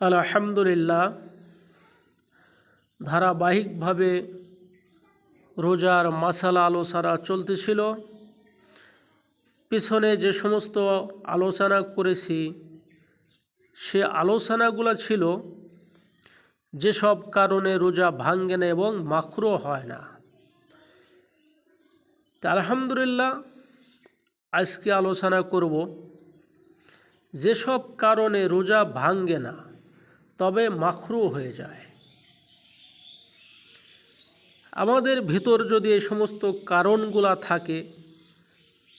আলহামদুলিল্লাহ, ধারাবাহিকভাবে রোজার মাসালা আলোচনা চলতেছিল। পিছনে যে সমস্ত আলোচনা করেছি, সে আলোচনাগুলো ছিল যেসব কারণে রোজা ভাঙ্গে না এবং মাখরো হয় না। তা আলহামদুলিল্লাহ, আজকে আলোচনা করব, যেসব কারণে রোজা ভাঙ্গে না তবে মাখরু হয়ে যায়। আমাদের ভিতর যদি এই সমস্ত কারণগুলা থাকে,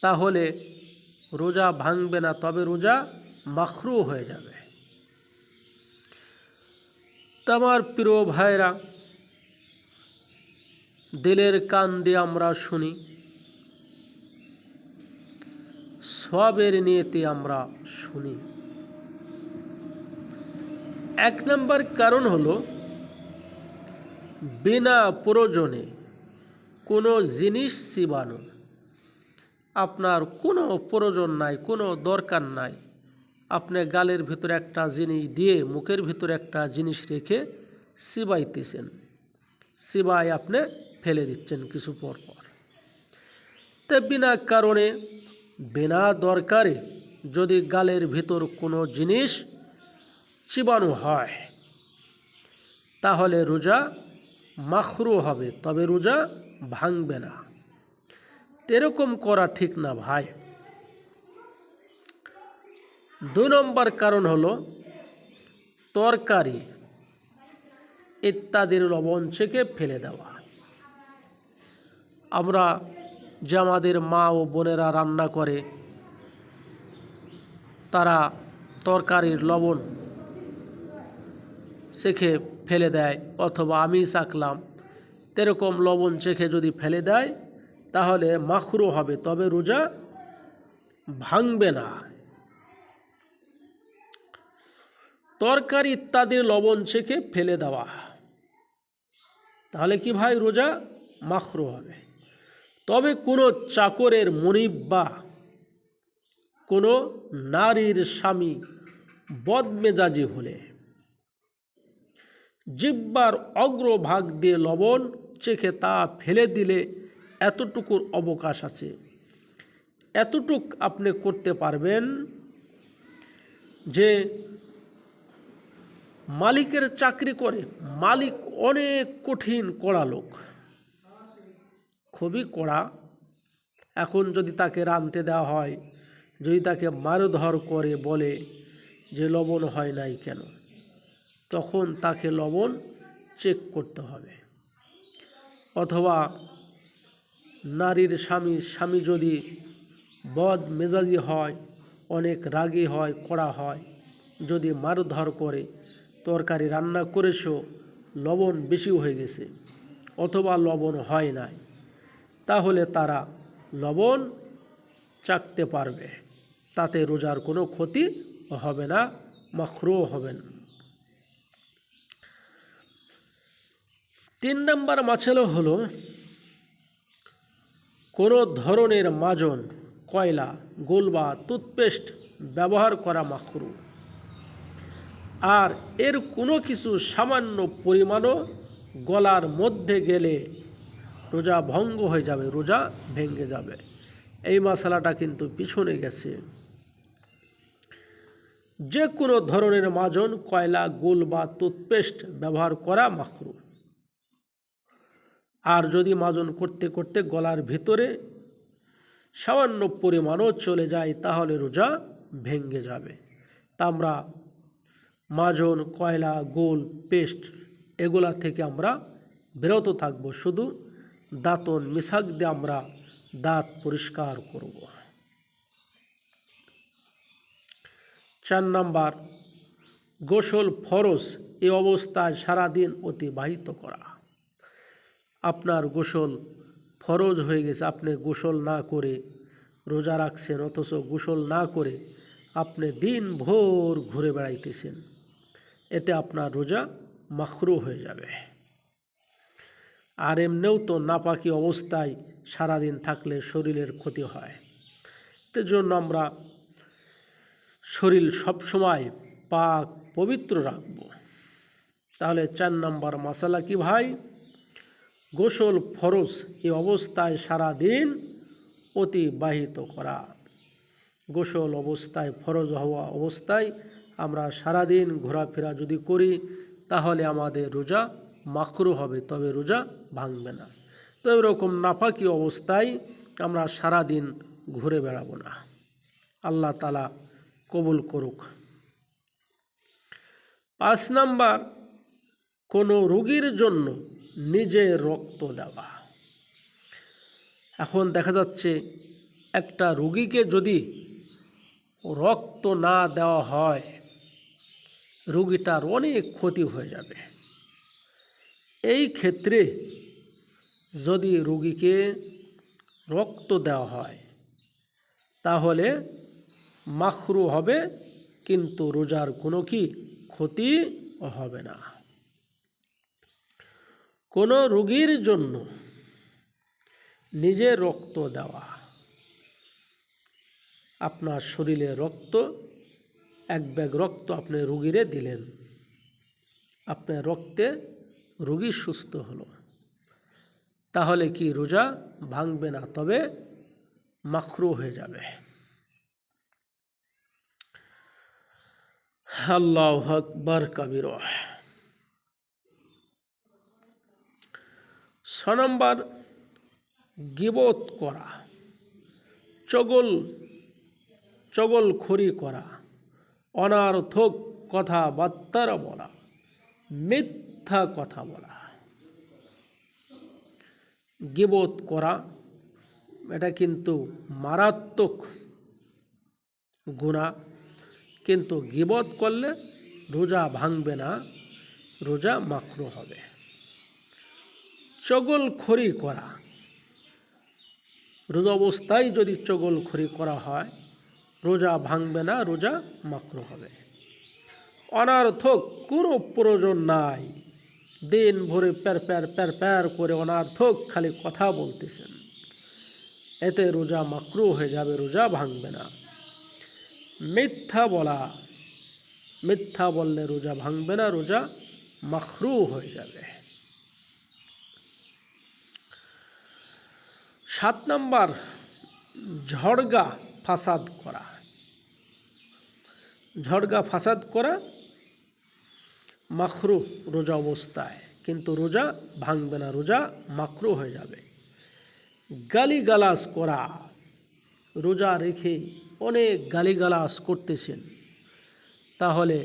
তাহলে রোজা ভাঙবে না, তবে রোজা মাখরু হয়ে যাবে। আমার প্রিয় ভাইরা, দিলের কান দিয়ে আমরা শুনি, সবের নিয়েতে আমরা শুনি। এক নম্বর কারণ হলো, বিনা প্রয়োজনে কোনো জিনিস চিবানো আপনার কোনো প্রয়োজন নাই, কোনো দরকার নাই। আপনি গালের ভিতরে একটা জিনিস দিয়ে, মুখের ভিতরে একটা জিনিস রেখে চিবাইতেছেন চিবাই আপনি ফেলে দিচ্ছেন কিছু পর পর। তে বিনা কারণে, বিনা দরকারে যদি গালের ভিতর কোনো জিনিস চিবানো হয়। তাহলে রোজা মাখরু হবে, তবে রোজা ভাঙবে না। এরকম করা ঠিক না ভাই। দুই নম্বর কারণ হলো তরকারি ইত্যাদির লবণ চেকে ফেলে দেওয়া। আমরা যে আমাদের মা ও বোনেরা রান্না করে, তারা তরকারির লবণ চেখে ফেলে দেয় অথবা আমি চাকলাম এরকম লবণ চেখে যদি ফেলে দেয়, তাহলে মাখরু হবে, তবে রোজা ভাঙবে না। তরকারি ইত্যাদির লবণ চেখে ফেলে দেওয়া। তাহলে কি ভাই রোজা মাখরু হবে? তবে কোনো চাকরের মনিব বা কোনো নারীর স্বামী বদমেজাজি হলে জিব্বার অগ্রভাগ দিয়ে লবণ চেখে তা ফেলে দিলে এতটুকুর অবকাশ আছে। এতটুক আপনি করতে পারবেন যে মালিকের চাকরি করে মালিক অনেক কঠিন কড়া লোক। খুবই কড়া। এখন যদি তাকে রানতে দেওয়া হয়, যদি তাকে মারধর করে বলে যে লবণ হয় নাই কেন? তখন তাকে লবণ চেক করতে হবে। অথবা নারীর স্বামী স্বামী যদি বদ মেজাজি হয়, অনেক রাগী হয়, কড়া হয়, যদি মারধর করে, তরকারি রান্না করেছ, লবণ বেশি হয়ে গেছে, অথবা লবণ হয় নাই, তাহলে তারা লবণ চাকতে পারবে। তাতে রোজার কোনো ক্ষতি হবে না মাখরো হবে তিন নম্বর মাছেল হলো কোনো ধরনের মাজন, কয়লা, গোল বা টুথপেস্ট ব্যবহার করা মাখরু। আর এর কোনো কিছু সামান্য পরিমাণও গলার মধ্যে গেলে রোজা ভঙ্গ হয়ে যাবে, রোজা ভেঙে যাবে। এই মশলাটা কিন্তু পিছনে গেছে। যে কোনো ধরনের মাজন, কয়লা, গোল বা টুথপেস্ট ব্যবহার করা মাখরু। আর যদি মাজন করতে করতে গলার ভিতরে সামান্য পরিমাণও চলে যায়, তাহলে রোজা ভেঙে যাবে। তা আমরা মাজন, কয়লা, গোল, পেস্ট, এগুলা থেকে আমরা বিরত থাকব। শুধু দাঁতন মিশাক দিয়ে আমরা দাঁত পরিষ্কার করব। চার নাম্বার, গোসল ফরস এ অবস্থায় সারাদিন অতিবাহিত করা। আপনার গোসল ফরজ হয়ে গেছে, আপনি গোসল না করে রোজা রাখছেন, অথচ গোসল না করে আপনি দিন ভোর ঘুরে বেড়াইতেছেন। এতে আপনার রোজা মাখরু হয়ে যাবে। আর এমনিও তো নাপাকি অবস্থায় সারাদিন থাকলে শরীরের ক্ষতি হয়। জন্য আমরা শরীর সবসময় পাক পবিত্র রাখব। তাহলে চার নম্বর মশালা কি ভাই? গোসল ফরজ এই অবস্থায় সারা দিন অতিবাহিত করা। গোসল অবস্থায়, ফরজ হওয়া অবস্থায় আমরা সারাদিন ঘোরাফেরা যদি করি, তাহলে আমাদের রোজা মাকরু হবে, তবে রোজা ভাঙবে না। তো এরকম নাফাকি অবস্থায় আমরা সারাদিন ঘুরে বেড়াবো না। আল্লাহ তালা কবুল করুক। পাঁচ নাম্বার, কোনো রোগীর জন্য নিজে রক্ত দেওয়া। এখন দেখা যাচ্ছে একটা রুগীকে যদি রক্ত না দেওয়া হয়, রুগীটার অনেক ক্ষতি হয়ে যাবে। এই ক্ষেত্রে যদি রুগীকে রক্ত দেওয়া হয়, তাহলে মাখরু হবে, কিন্তু রোজার কোনো কি ক্ষতি হবে না। কোনো রুগীর জন্য নিজে রক্ত দেওয়া। আপনার শরীরে রক্ত, এক ব্যাগ রক্ত আপনি রুগীরে দিলেন। আপনার রক্তে রুগী সুস্থ হলো। তাহলে কি রোজা ভাঙবে না? তবে মাখরু হয়ে যাবে। আল্লাহ আকবর, কবির। ছ নম্বর গিবত করা, চগল, চগলখড়ি করা, অনার্থক কথাবার্তার বলা, মিথ্যা কথা বলা। গিবত করা, এটা কিন্তু মারাত্মক গুণা, কিন্তু গিবত করলে রোজা ভাঙবে না, রোজা মাকরু হবে। চগলখড়ি করা। রোজা অবস্থায় যদি চগল চগলখড়ি করা হয়, রোজা ভাঙবে না, রোজা মাকরু হবে। অনার্থক কোনো প্রয়োজন নাই। দিন ভরে প্যার প্যার প্যার প্যার করে অনার্থক খালি কথা বলতেছেন। এতে রোজা মাকরু হয়ে যাবে, রোজা ভাঙবে না। মিথ্যা বলা, মিথ্যা বললে রোজা ভাঙবে না, রোজা মাখরু হয়ে যাবে। সাত নম্বর, ঝড়গা ফাসাদ করা। ঝড়গা ফাসাদ করা মাখরু রোজা অবস্থায়, কিন্তু রোজা ভাঙবে না, রোজা মাখরু হয়ে যাবে। গালিগালাজ করা, রোজা রেখে অনেক গালিগালাজ করতেছেন, তাহলে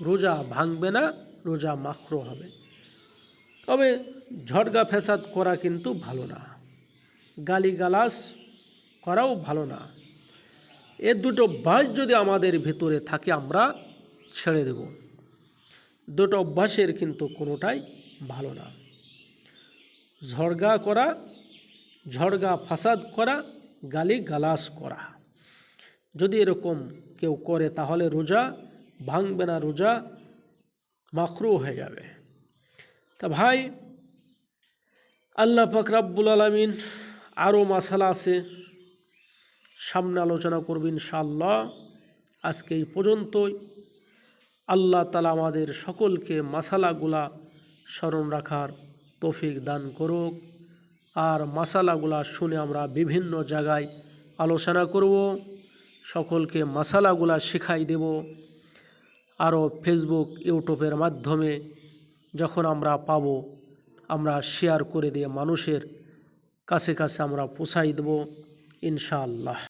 রোজা ভাঙবে না, রোজা মাখরু হবে। তবে ঝড়গা ফেসাদ করা কিন্তু ভালো না। গালিগালাজ করাও ভালো না। এ দুটো অভ্যাস যদি আমাদের ভেতরে থাকে, আমরা ছেড়ে দেব। দুটো অভ্যাসের কিন্তু কোনোটাই ভালো না। ঝড়গা করা, ঝড়গা ফাসাদ করা গালি গালাস করা। যদি এরকম কেউ করে, তাহলে রোজা ভাঙবে না, রোজা মাখরু হয়ে যাবে। তা ভাই, আল্লাহ পাক রাব্বুল আলমিন আরও মশালা আছে। সামনে আলোচনা করবেন ইনশাআল্লাহ। আজকে এই পর্যন্তই। আল্লাহ তালা আমাদের সকলকে মশালাগুলা স্মরণ রাখার তৌফিক দান করুক। আর মশালাগুলা শুনে আমরা বিভিন্ন জায়গায় আলোচনা করব। সকলকে মশালাগুলা শেখাই দেব। আরও ফেসবুক ইউটিউবের মাধ্যমে যখন আমরা পাব, আমরা শেয়ার করে দিয়ে মানুষের কাছে কাছে আমরা পৌঁছাই দেব ইনশাআল্লাহ।